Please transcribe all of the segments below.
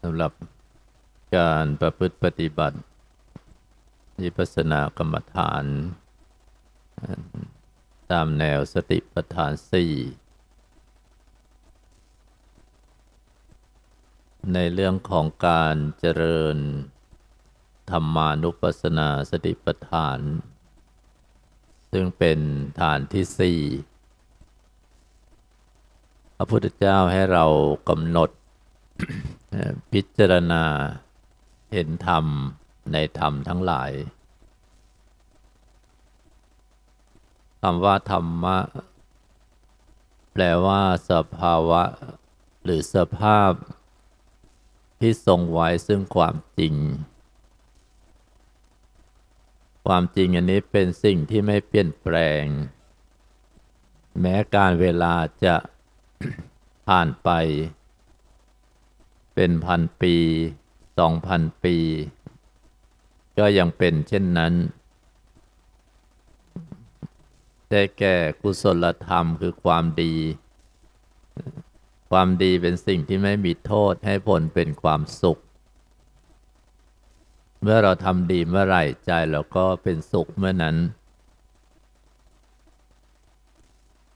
สำหรับการประพฤติปฏิบัติวิปัสสนากรรมฐาน ตามแนวสติปัฏฐานสี่ในเรื่องของการเจริญธรรมานุปัสสนาสติปัฏฐาน ซึ่งเป็นฐานที่สี่พระพุทธเจ้าให้เรากำหนด พิจารณาเห็นธรรมในธรรมทั้งหลายคำว่าธรรมะ แปลว่าสภาวะ หรือสภาพ ที่ทรงไว้ซึ่งความจริง ความจริงอันนี้เป็นสิ่งที่ไม่เปลี่ยนแปลง แม้การเวลาจะผ่านไป เป็นพันปีสองพันปี ก็ยังเป็นเช่นนั้น ได้แก่กุศลธรรมคือความดี ความดีเป็นสิ่งที่ไม่มีโทษให้ผลเป็นความสุข เมื่อเราทำดีเมื่อไหร่ใจเราก็เป็นสุขเมื่อนั้น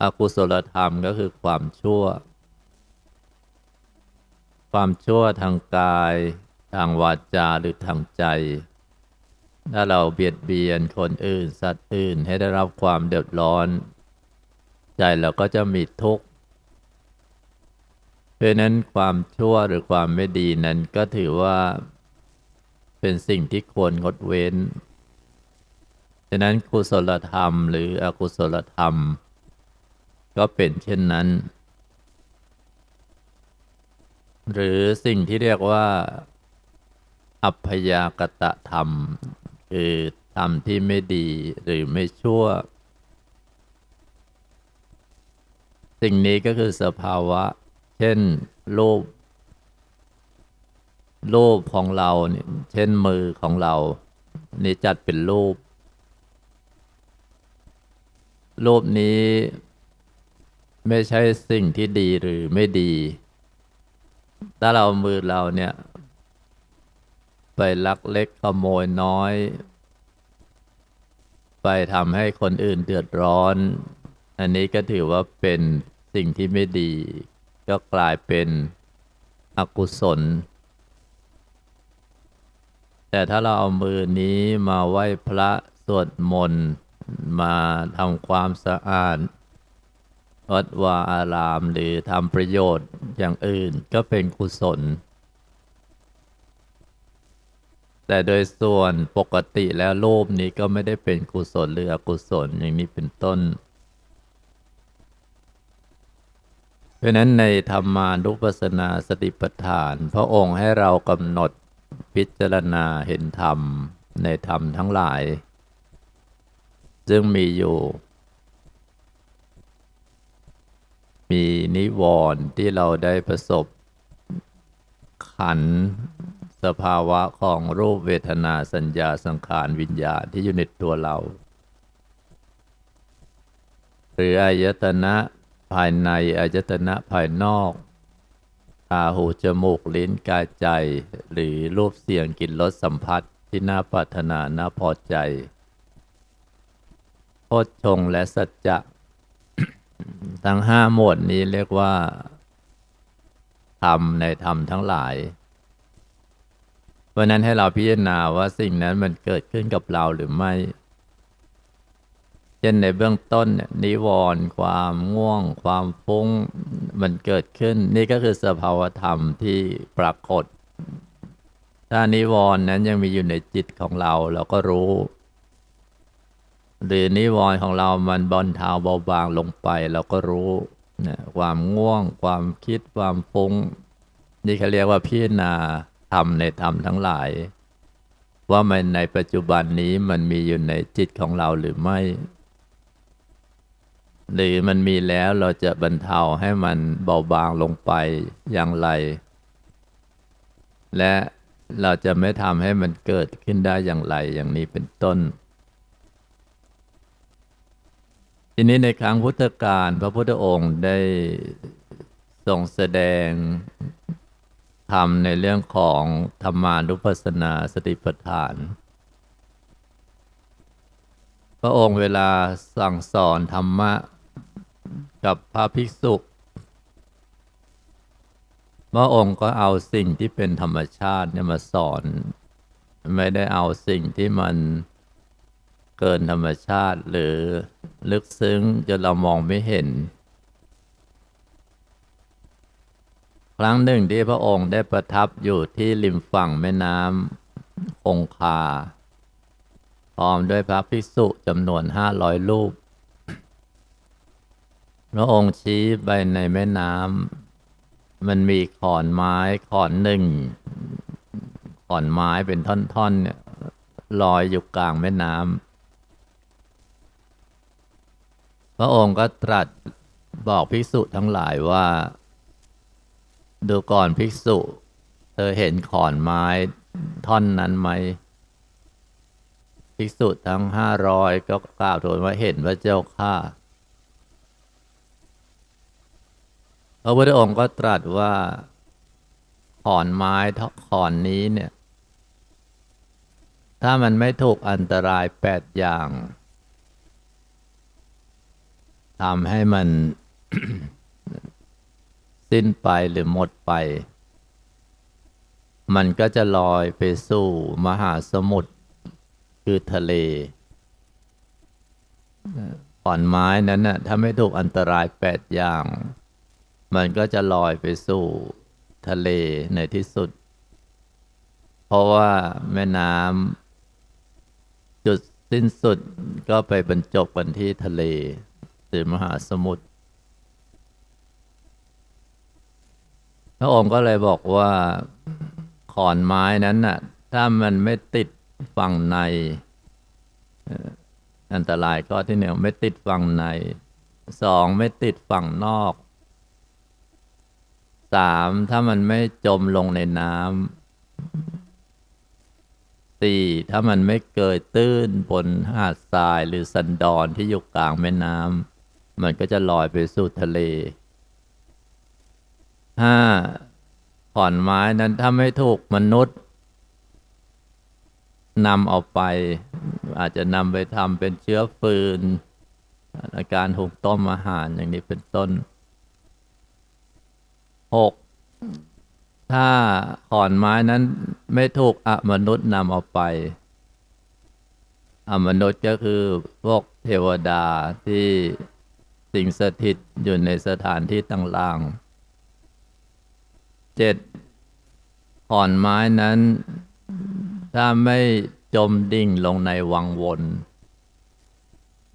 อกุศลธรรมก็คือความชั่ว ความชั่วทางกาย ทางวาจาหรือทางใจ ถ้าเราเบียดเบียนคนอื่น สัตว์อื่นให้ได้รับความเดือดร้อน ใจเราก็จะมีทุกข์เพราะนั้นความชั่วหรือความไม่ดีนั้นก็ถือว่าเป็นสิ่งที่ควรงดเว้นฉะนั้นกุศลธรรมหรืออกุศลธรรม ก็เป็นเช่นนั้น หรือสิ่งที่เรียกว่า อัพยากตะธรรม คือธรรมที่ไม่ดีหรือไม่ชั่ว สิ่งนี้ก็คือสภาวะ เช่นรูปรูปของเราเนี่ยเช่นมือของเรา นี่จัดเป็นรูป รูปนี้ไม่ใช่สิ่งที่ดีหรือไม่ดี ถ้าเรามือเราเนี่ย ไปลักเล็กขโมยน้อย ไปทำให้คนอื่นเดือดร้อน อันนี้ก็ถือว่าเป็นสิ่งที่ไม่ดี ก็กลายเป็นอกุศล แต่ถ้าเราเอามือนี้มาไหว้พระสวดมนต์มาทำความสะอาด วัดวาอารามหรือทำประโยชน์อย่างอื่นก็เป็นกุศล แต่โดยส่วนปกติแล้วโลภนี้ก็ไม่ได้เป็นกุศลหรืออกุศลอย่างนี้เป็นต้น เพราะนั้นในธรรมานุปัสสนาสติปัฏฐาน พระองค์ให้เรากำหนดพิจารณาเห็นธรรมในธรรมทั้งหลาย ซึ่งมีอยู่ มีนิวรณ์ที่เราได้ประสบขันสภาวะของรูปเวทนาสัญญาสังขารวิญญาณที่อยู่ในตัวเรา หรืออายตนะภายในอายตนะภายนอกตาหูจมูกลิ้นกายใจ หรือรูปเสียงกลิ่นรสสัมผัสที่น่าปรารถนาน่าพอใจโพชฌงและสัจจะ ทั้งห้าหมวดนี้เรียกว่าธรรมในธรรมทั้งหลาย เพราะนั้นให้เราพิจารณาว่าสิ่งนั้นมันเกิดขึ้นกับเราหรือไม่ เช่นในเบื้องต้นนิวรณ์ความง่วง ความฟุ้งมันเกิดขึ้น นี่ก็คือสภาวธรรมที่ปรากฏ ถ้านิวรณ์นั้นยังมีอยู่ในจิตของเรา เราก็รู้ หรือนิวรณ์ของเรามันบอนเทาเบาบางลงไป เราก็รู้นะความง่วง ความคิดความฟุ้ง นี่เขาเรียกว่าพิจารณาธรรมในธรรมทั้งหลาย ว่ามันในปัจจุบันนี้มันมีอยู่ในจิตของเราหรือไม่ หรือมันมีแล้วเราจะบรรเทาให้มันเบาบางลงไปอย่างไร และเราจะไม่ทำให้มันเกิดขึ้นได้อย่างไรอย่างนี้เป็นต้น ทีนี้ในครั้งพุทธกาลพระพุทธองค์ได้ทรงแสดงธรรมในเรื่องของธรรมานุปัสสนาสติปัฏฐาน พระองค์เวลาสั่งสอนธรรมะกับพระภิกษุพระองค์ก็เอาสิ่งที่เป็นธรรมชาติเนี่ยมาสอน ไม่ได้เอาสิ่งที่มันเเกินธรรมชาติหรือลึกซึ้งจนเรามองไม่เห็น ครั้งหนึ่งที่พระองค์ได้ประทับอยู่ที่ริมฝั่งแม่น้ำคงคา พร้อมด้วยพระภิกษุจำนวนห้าร้อยรูป พระองค์ชี้ไปในแม่น้ำมันมีขอนไม้ขอนหนึ่ง ขอนไม้เป็นท่อนๆเนี่ยลอยอยู่กลางแม่น้ำ พระองค์ก็ตรัสบอกภิกษุทั้งหลายว่า ดูก่อนภิกษุ เธอเห็นขอนไม้ท่อนนั้นไหมภิกษุทั้งห้าร้อยก็กล่าวทูลว่าเห็นพระเจ้าข้าพระพุทธองค์ก็ตรัสว่า ขอนไม้ขอนนี้เนี่ย ถ้ามันไม่ถูกอันตรายแปดอย่าง ทำให้มันสิ้นไปหรือหมดไป มันก็จะลอยไปสู่มหาสมุทรคือทะเลขอนไม้นั้นน่ะถ้าไม่ถูกอันตรายแปดอย่าง มันก็จะลอยไปสู่ทะเลในที่สุด เพราะว่าแม่น้ำจุดสิ้นสุดก็ไปบรรจบกันที่ทะเล หรือมหาสมุทรพระองค์ก็เลยบอกว่าขอนไม้นั้นน่ะ ถ้ามันไม่ติดฝั่งใน อันตรายก็ที่หนึ่งไม่ติดฝั่งในสองไม่ติดฝั่งนอกสามถ้ามันไม่จมลงในน้ำสี่ถ้ามันไม่เกยตื้นบนหาดทรายหรือสันดอนที่อยู่กลางแม่น้ำ มันก็จะลอยไปสู่ทะเลห้าขอนไม้นั้นถ้าไม่ถูกมนุษย์นำเอาไป อาจจะนำไปทำเป็นเชื้อฟืนในการหุงต้มอาหารอย่างนี้เป็นต้นหกถ้าขอนไม้นั้นไม่ถูกอมนุษย์นำเอาไป อมนุษย์ก็คือพวกเทวดาที่ สิ่งสถิตอยู่ในสถานที่ต่างๆเจ็ดขอนไม้นั้น ถ้าไม่จมดิ่งลงในวังวน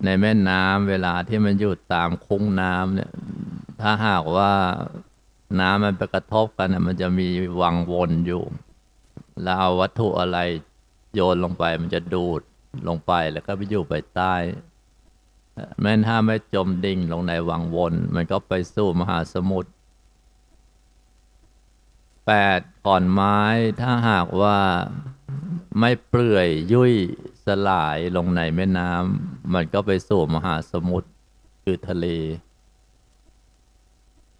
ในแม่น้ำเวลาที่มันอยู่ตามคุ้งน้ำเนี่ย ถ้าหากว่าน้ำมันไปกระทบกันมันจะมีวังวนอยู่ แล้วเอาวัตถุอะไรโยนลงไปมันจะดูดลงไปแล้วก็ไปอยู่ไปใต้ แม้นถ้าไม่จมดิ่งลงในวังวน มันก็ไปสู่มหาสมุทรแปดขอนไม้ถ้าหากว่าไม่เปลื่อยยุ่ยสลายลงในแม่น้ำมันก็ไปสู่มหาสมุทรคือทะเล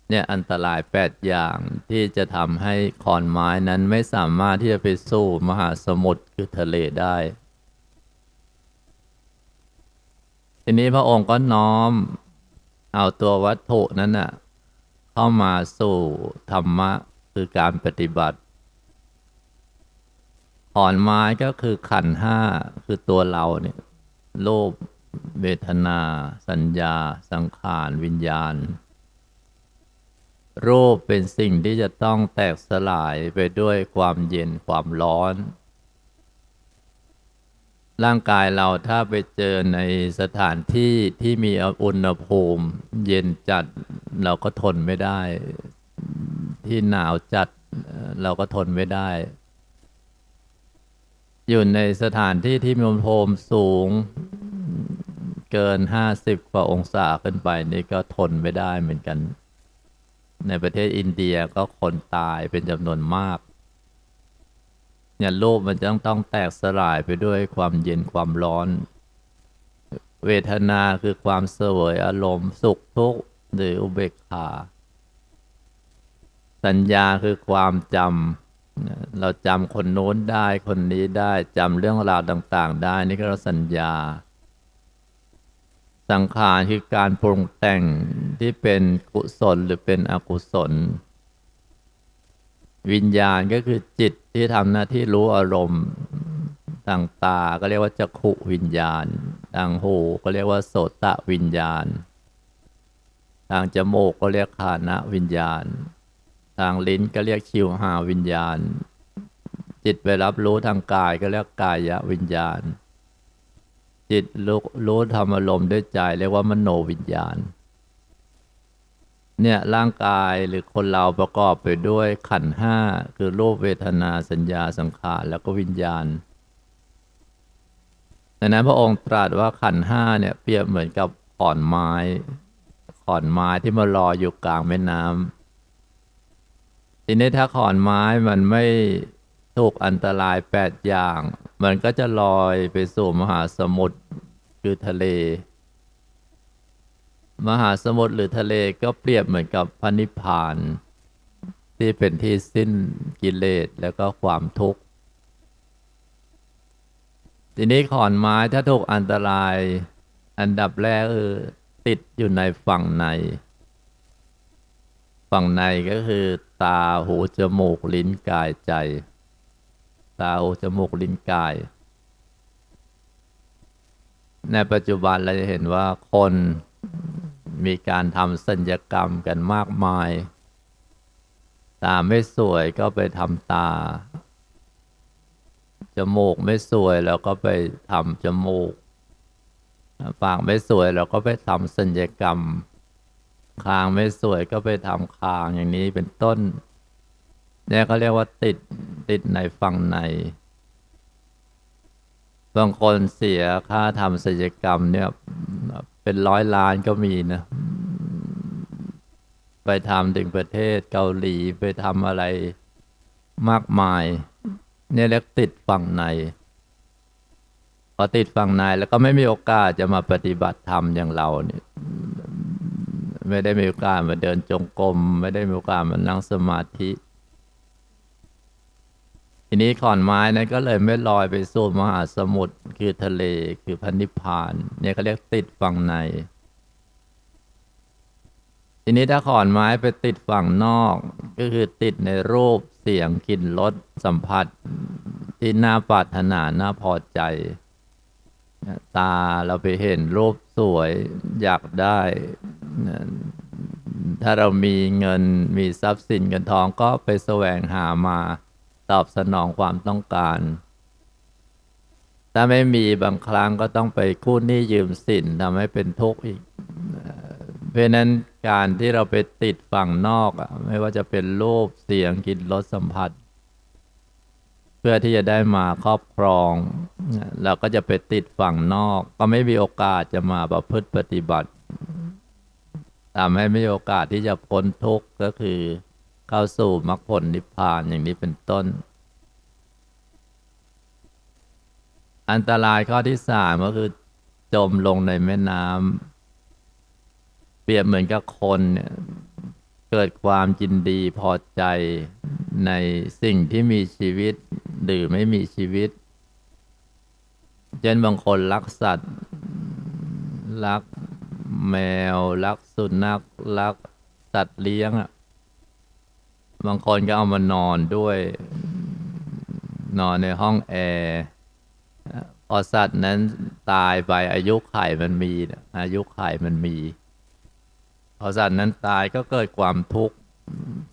เนี่ยอันตรายแปดอย่างที่จะทำให้ขอนไม้นั้นไม่สามารถที่จะไปสู่มหาสมุทรคือทะเลได้ ทีนี้พระองค์ก็น้อม เอาตัววัตถุนั้นน่ะเข้ามาสู่ธรรมะคือการปฏิบัติขอนไม้ก็คือขันห้าคือตัวเราเนี่ยโลภเวทนา สัญญา สังขารวิญญาณ รูปเป็นสิ่งที่จะต้องแตกสลายไปด้วยความเย็นความร้อน ร่างกายเราถ้าไปเจอในสถานที่ที่มีอุณหภูมิ เย็นจัดเราก็ทนไม่ได้ ที่หนาวจัดเราก็ทนไม่ได้ อยู่ในสถานที่ที่มีอุณหภูมิสูงเกินห้าสิบกว่าองศาขึ้นไปนี่ก็ทนไม่ได้เหมือนกัน ในประเทศอินเดียก็คนตายเป็นจำนวนมาก เนี่ยโลกมันจะต้องต้องแตกสลายไปด้วยความเย็นความร้อน เวทนาคือความเสวยอารมณ์สุขทุกข์หรืออุเบกขา สัญญาคือความจำเราจำคนโน้นได้คนนี้ได้จำเรื่องราวต่าง ๆ ได้นี่ก็เราสัญญา สังขารคือการปรุงแต่งที่เป็นกุศลหรือเป็นอกุศล วิญญาณก็คือจิตที่ทำหน้าที่รู้อารมณ์ทางตาก็เรียกว่าจักขุวิญญาณ ทางหูก็เรียกว่าโสตะวิญญาณ ทางจมูกก็เรียกคานะวิญญาณ ทางลิ้นก็เรียกชิวหาวิญญาณ จิตไปรับรู้ทางกายก็เรียกกายวิญญาณ จิตรู้รู้ธรรมอารมณ์ด้วยใจเรียกว่ามโนวิญญาณ เนี่ยร่างกายหรือคนเราประกอบไปด้วยขันห้าคือรูปเวทนาสัญญาสังขารแล้วก็วิญญาณดังนั้นพระองค์ตรัสว่าขันห้าเนี่ยเปรียบเหมือนกับขอนไม้ขอนไม้ที่มารออยู่กลางแม่น้ำทีนี้ถ้าขอนไม้มันไม่ถูกอันตรายแปดอย่าง มันก็จะลอยไปสู่มหาสมุทรคือทะเล มหาสมุทรหรือทะเลก็เปรียบเหมือนกับพระนิพพาน ที่เป็นที่สิ้นกิเลสแล้วก็ความทุกข์ ทีนี้ขอนไม้ถ้าถูกอันตรายอันดับแรกคือติดอยู่ในฝั่งใน ฝั่งในก็คือ ตาหูจมูกลิ้นกายใจ ตาหูจมูกลิ้นกาย ในปัจจุบันเราจะเห็นว่าคน มีการทำสัญญกรรมกันมากมาย ตาไม่สวยก็ไปทำตา จมูกไม่สวยแล้วก็ไปทำจมูก ปากไม่สวยเราก็ไปทำสัญญกรรม คางไม่สวยก็ไปทำคางอย่างนี้เป็นต้นเนี่ยเขาเรียกว่าติดติดในฝั่งใน บางคนเสียค่าทำศัลยกรรมเนี่ยเป็นร้อยล้านก็มีนะ ไปทำถึงประเทศเกาหลีไปทำอะไรมากมาย เนี่ยเรียกติดฝั่งในพอติดฝั่งในแล้วก็ไม่มีโอกาสจะมาปฏิบัติธรรมอย่างเราเนี่ยไม่ได้มีโอกาสมาเดินจงกรมไม่ได้มีโอกาสมานั่งสมาธิ ทีนี้ขอนไม้นั้นก็เลยไม่ลอยไปสู่มหาสมุทรคือทะเลคือพันนิพพาน เนี่ยเขาเรียกติดฝั่งใน ทีนี้ถ้าขอนไม้ไปติดฝั่งนอก ก็คือติดในรูปเสียงกลิ่นรสสัมผัส ที่น่าปรารถนาน่าพอใจ ตาเราไปเห็นรูปสวยอยากได้ ถ้าเรามีเงินมีทรัพย์สินเงินทองก็ไปแสวงหามา ตอบสนองความต้องการ ถ้าไม่มีบางครั้งก็ต้องไปกู้หนี้ยืมสินทำให้เป็นทุกข์อีก เพราะนั้นการที่เราไปติดฝั่งนอกอะไม่ว่าจะเป็นรูปเสียงกลิ่นรสสัมผัส เพื่อที่จะได้มาครอบครองเราก็จะไปติดฝั่งนอก ก็ไม่มีโอกาสจะมาประพฤติปฏิบัติทำให้ไม่มีโอกาสที่จะพ้นทุกข์ก็คือ เข้าสู่มรรคผลนิพพานอย่างนี้เป็นต้น อันตรายข้อที่สามก็คือ จมลงในแม่น้ำเปรียบเหมือนกับคนเนี่ยเกิดความยินดีพอใจในสิ่งที่มีชีวิตหรือไม่มีชีวิต เช่นบางคนรักสัตว์ รักแมว รักสุนัข รักสัตว์เลี้ยงอะ บางคนก็เอามานอนด้วย นอนในห้องแอร์พอสัตว์นั้นตายไปอายุไขมันมี อายุไขมันมี พอสัตว์นั้นตายก็เกิดความทุกข์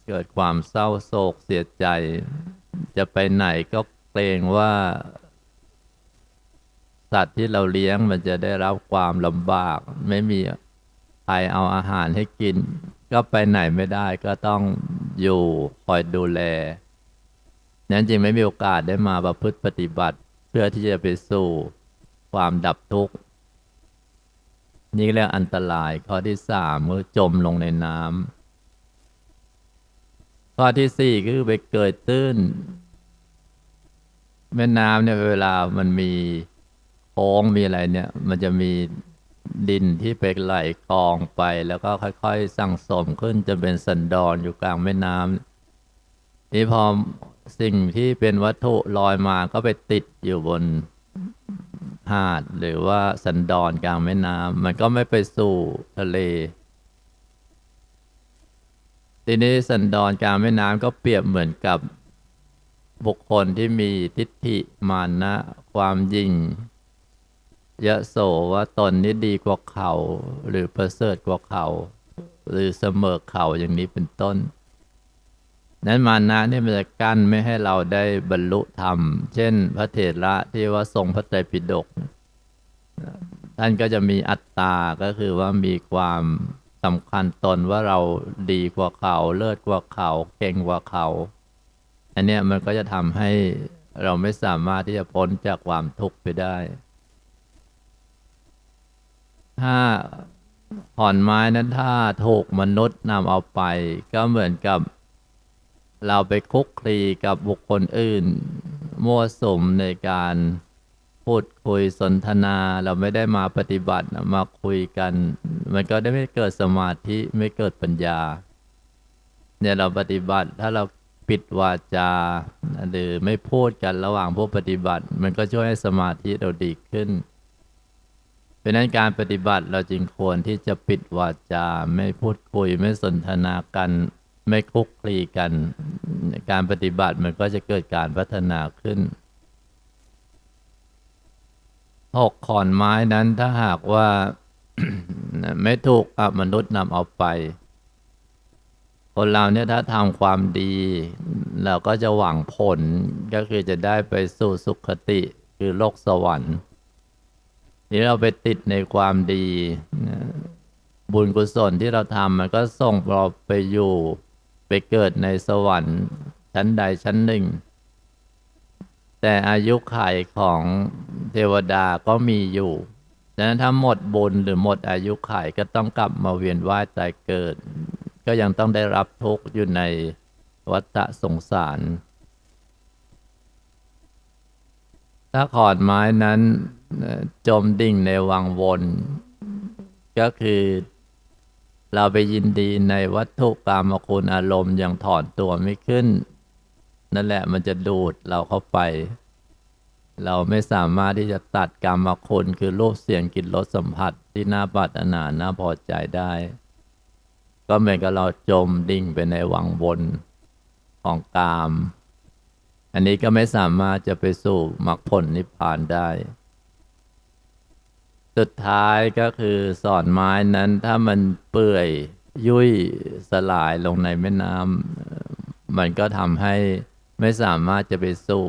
เกิดความเศร้าโศกเสียใจ จะไปไหนก็เกรงว่า สัตว์ที่เราเลี้ยงมันจะได้รับความลำบาก ไม่มีใครเอาอาหารให้กิน ก็ไปไหนไม่ได้ก็ต้องอยู่คอยดูแล นั้นจริงไม่มีโอกาสได้มาประพฤติปฏิบัติเพื่อที่จะไปสู่ความดับทุกข์ นี่เรียกอันตรายข้อที่สามคือจมลงในน้ำข้อที่สี่คือไปเกิดตื้น แม่น้ำเนี่ยเวลามันมีโค้งมีอะไรเนี่ย มันจะมี ดินที่ไปไหลกองไป แล้วก็ค่อยๆสั่งสมขึ้นจะเป็นสันดอนอยู่กลางแม่น้ำนี่พอสิ่งที่เป็นวัตถุลอยมาก็ไปติดอยู่บนหาดหรือว่าสันดอนกลางแม่น้ำมันก็ไม่ไปสู่ทะเล ทีนี้สันดอนกลางแม่น้ำก็เปรียบเหมือนกับบุคคลที่มีทิฏฐิมานะ ความยิ่ง ยะโสว่าตนนี้ดีกว่าเขา หรือประเสริฐกว่าเขา หรือเสมอเขาอย่างนี้เป็นต้น นั้นมานะนี่มันจะกั้นไม่ให้เราได้บรรลุธรรม เช่น พระเถระที่ว่าทรงพระไตรปิฎกท่านก็จะมีอัตตา ก็คือว่ามีความสำคัญตนว่าเราดีกว่าเขา เลิศกว่าเขา เก่งกว่าเขา อันเนี้ยมันก็จะทำให้เราไม่สามารถที่จะพ้นจากความทุกข์ไปได้ ถ้าขอนไม้นั้นถ้าถูกมนุษย์นำเอาไป ก็เหมือนกับ เราไปคุกคลีกับบุคคลอื่น มั่วสุมในการพูดคุยสนทนาเราไม่ได้มาปฏิบัติมาคุยกัน มันก็ได้ไม่เกิดสมาธิไม่เกิดปัญญา เนี่ยเราปฏิบัติถ้าเราปิดวาจาหรือไม่พูดกันระหว่างผู้ปฏิบัติ มันก็ช่วยให้สมาธิเราดีขึ้น ราะนั้นการปฏิบัติเราจึงควรที่จะปิดวาจา ไม่พูดคุยไม่สนทนากัน ไม่คุกคลีกัน การปฏิบัติมันก็จะเกิดการพัฒนาขึ้นหกขอนไม้นั้นถ้าหากว่าไม่ถูกมนุษย์นำเอาไป คนเราเนี่ยถ้าทำความดี เราก็จะหวังผลก็คือจะได้ไปสู่สุขติคือโลกสวรรค์ ที่เราไปติดในความดีบุญกุศลที่เราทำมันก็ส่งเราไปอยู่ไปเกิดในสวรรค์ชั้นใดชั้นหนึ่ง แต่อายุขัยของเทวดาก็มีอยู่ดังนั้นถ้าหมดบุญหรือหมดอายุขัยก็ต้องกลับมาเวียนว่ายตายเกิด ก็ยังต้องได้รับทุกข์อยู่ในวัฏสงสาร ถ้าขอนไม้นั้นจมดิ่งในวังวน ก็คือเราไปยินดีในวัตถุกรรมคุณอารมณ์ยังถอนตัวไม่ขึ้น นั่นแหละมันจะดูดเราเข้าไป เราไม่สามารถที่จะตัดกรรมคุณคือรูปเสียงกลิ่นรสสัมผัสที่น่าปรารถนาน่าพอใจได้ ก็เหมือนกับเราจมดิ่งไปในวังวนของกาม อันนี้ก็ไม่สามารถจะไปสู่มรรคผลนิพพานได้ สุดท้ายก็คือสอนไม้นั้นถ้ามันเปื่อยยุ่ยสลายลงในแม่น้ำมันก็ทำให้ไม่สามารถจะไปสู่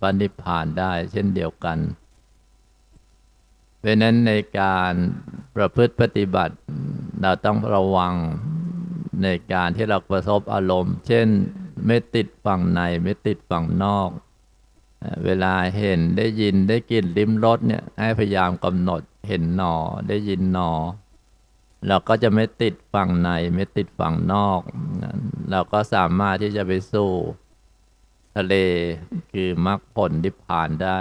ปณิพพานได้เช่นเดียวกันเพราะนั้นในการประพฤติปฏิบัติ เราต้องระวังในการที่เราประสบอารมณ์ เช่น ไม่ติดฝั่งในไม่ติดฝั่งนอก เวลาเห็นได้ยินได้กลิ่นลิ้มรสเนี่ยให้พยายามกำหนดเห็นหนอได้ยินหนอ เราก็จะไม่ติดฝั่งในไม่ติดฝั่งนอก เราก็สามารถที่จะไปสู่ทะเลคือมรรคผลนิพพานได้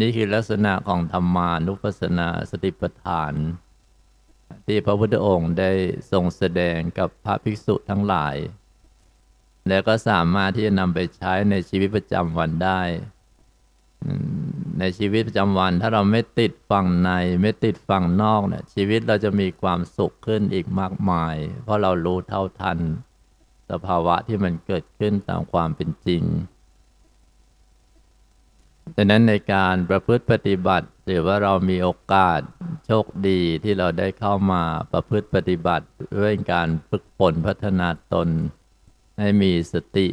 นี่คือลักษณะของธรรมานุปัสสนาสติปัฏฐาน ที่พระพุทธองค์ได้ทรงแสดงกับพระภิกษุทั้งหลาย แล้วก็สามารถที่จะนำไปใช้ในชีวิตประจำวันได้ ในชีวิตประจำวัน ถ้าเราไม่ติดฝั่งในไม่ติดฝั่งนอกเนี่ยชีวิตเราจะมีความสุขขึ้นอีกมากมาย เพราะเรารู้เท่าทัน สภาวะที่มันเกิดขึ้นตามความเป็นจริงดังนั้นในการประพฤติปฏิบัติหรือว่าเรามีโอกาสโชคดีที่เราได้เข้ามาประพฤติปฏิบัติด้วยการฝึกฝนพัฒนาตน ให้มีสติ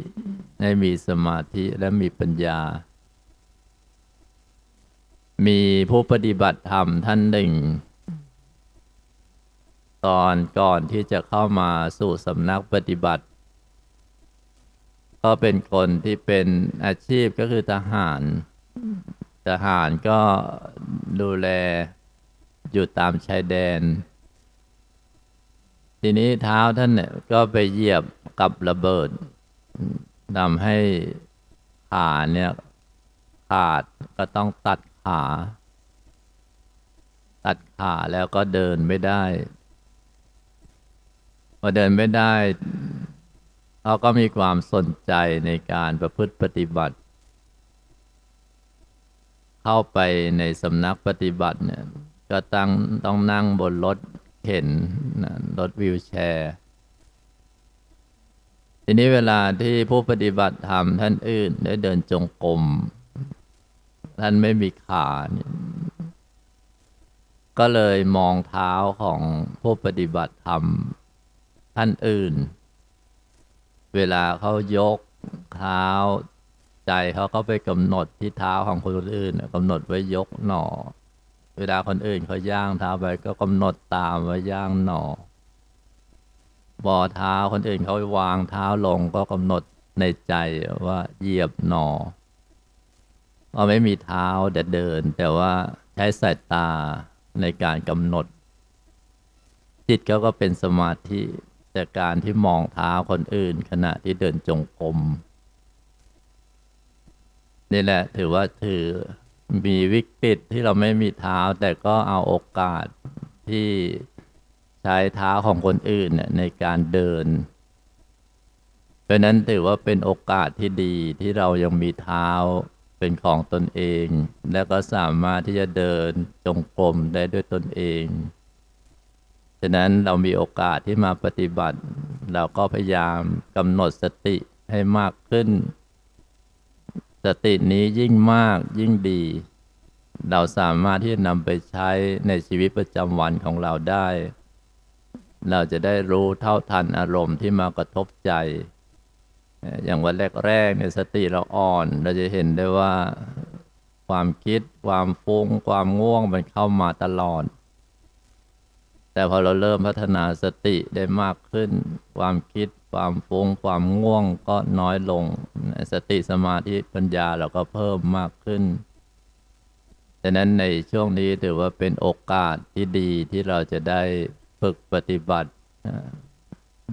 ให้มีสมาธิและมีปัญญา มีผู้ปฏิบัติธรรมท่านหนึ่ง ตอนก่อนที่จะเข้ามาสู่สำนักปฏิบัติ ก็เป็นคนที่เป็นอาชีพก็คือทหาร ทหารก็ดูแลอยู่ตามชายแดน ทีนี้เท้าท่านเนี่ยก็ไปเหยียบกับระเบิดทำให้ขาเนี่ยขาดก็ต้องตัดขา ตัดขาแล้วก็เดินไม่ได้ พอเดินไม่ได้เเขาก็มีความสนใจในการประพฤติปฏิบัติ เข้าไปในสำนักปฏิบัติเนี่ย ก็ตั้งต้องนั่งบนรถ เข็นรถวิวแชร์ทีนี้เวลาที่ผู้ปฏิบัติธรรมท่านอื่น ได้เดินจงกรมท่านไม่มีขา ก็เลยมองเท้าของผู้ปฏิบัติธรรมท่านอื่น เวลาเขายกเท้าใจเขาก็ไปกำหนดที่เท้าของคนอื่นกำหนดไว้ยกหนอ เวลาคนอื่นเขาย่างเท้าไปก็กำหนดตามว่าย่างหนอบ่อเท้าคนอื่นเขาวางเท้าลงก็กำหนดในใจว่าเหยียบหนอว่าไม่มีเท้าแต่เดิน แต่ว่าใช้สายตาในการกำหนด จิตเขาก็เป็นสมาธิจากการที่มองเท้าคนอื่น ขณะที่เดินจงกรมนี่แหละถือว่าถือ มีวิกฤตที่เราไม่มีเท้า แต่ก็เอาโอกาสที่ใช้เท้าของคนอื่นน่ในการเดิน เพราะนั้นถือว่าเป็นโอกาสที่ดีที่เรายังมีเท้าเป็นของตนเอง และก็สามารถที่จะเดินจงกรมได้ด้วยตนเอง ฉะนั้นเรามีโอกาสที่มาปฏิบัติ เราก็พยายามกำหนดสติให้มากขึ้น สตินี้ยิ่งมากยิ่งดี เราสามารถที่จะนำไปใช้ในชีวิตประจำวันของเราได้ เราจะได้รู้เท่าทันอารมณ์ที่มากระทบใจ อย่างวันแรกๆเนี่ยสติเราอ่อน เราจะเห็นได้ว่าความคิด ความฟุ้ง ความง่วงมันเข้ามาตลอด แต่พอเราเริ่มพัฒนาสติได้มากขึ้น ความคิด ความฟุ้งความง่วงก็น้อยลง สติสมาธิปัญญาเราก็เพิ่มมากขึ้นดังนั้นในช่วงนี้ถือว่าเป็นโอกาสที่ดีที่เราจะได้ฝึกปฏิบัติ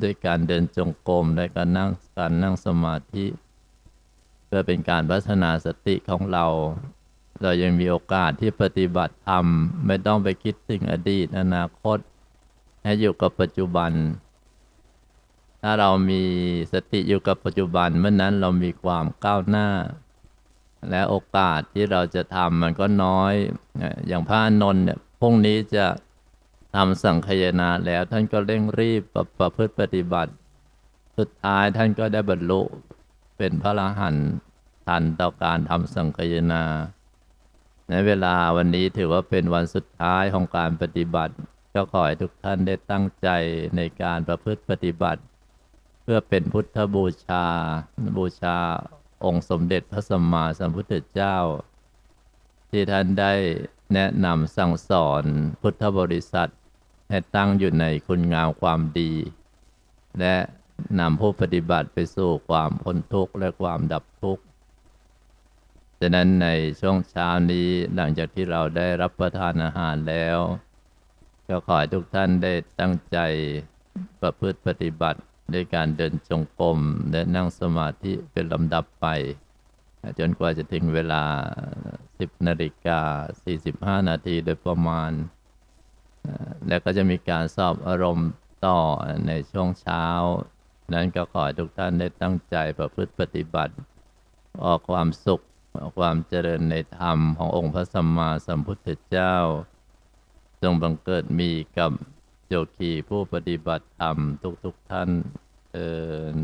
ด้วยการเดินจงกรมด้วยการนั่งการนั่งสมาธิ เพื่อเป็นการพัฒนาสติของเรา เรายังมีโอกาสที่ปฏิบัติธรรม ไม่ต้องไปคิดถึงอดีตอนาคต ให้อยู่กับปัจจุบัน ถ้าเรามีสติอยู่กับปัจจุบันเมื่อนั้นเรามีความก้าวหน้า และโอกาสที่เราจะทำมันก็น้อย อย่างพระอนนท์เนี่ยพรุ่งนี้จะทำสังคายนาแล้วท่านก็เร่งรีบประประพฤติปฏิบัติ สุดท้ายท่านก็ได้บรรลุเป็นพระอรหันต์ทันต่อการทำสังคายนาในเวลาวันนี้ถือว่าเป็นวันสุดท้ายของการปฏิบัติ ก็ขอให้ทุกท่านได้ตั้งใจในการประพฤติปฏิบัติ เพื่อเป็นพุทธบูชา บูชาองค์สมเด็จพระสัมมาสัมพุทธเจ้า ที่ท่านได้แนะนำสั่งสอนพุทธบริษัท ให้ตั้งอยู่ในคุณงามความดี และนำผู้ปฏิบัติไปสู่ความพ้นทุกข์และความดับทุกข์ฉะนั้นในช่วงเช้านี้หลังจากที่เราได้รับประทานอาหารแล้ว ก็ขอให้ทุกท่านได้ตั้งใจประพฤติปฏิบัติ ด้วยการเดินจงกรมและนั่งสมาธิเป็นลำดับไป จนกว่าจะถึงเวลา 10นาฬิกา45 นาทีโดยประมาณ แล้วก็จะมีการสอบอารมณ์ต่อในช่วงเช้า นั้นก็ขอให้ทุกท่านได้ตั้งใจประพฤติปฏิบัติ ออกความสุขความเจริญในธรรมขององค์พระสัมมาสัมพุทธเจ้า จงบังเกิดมีกับ โยคีผู้ปฏิบัติธรรมทุกๆท่านเออ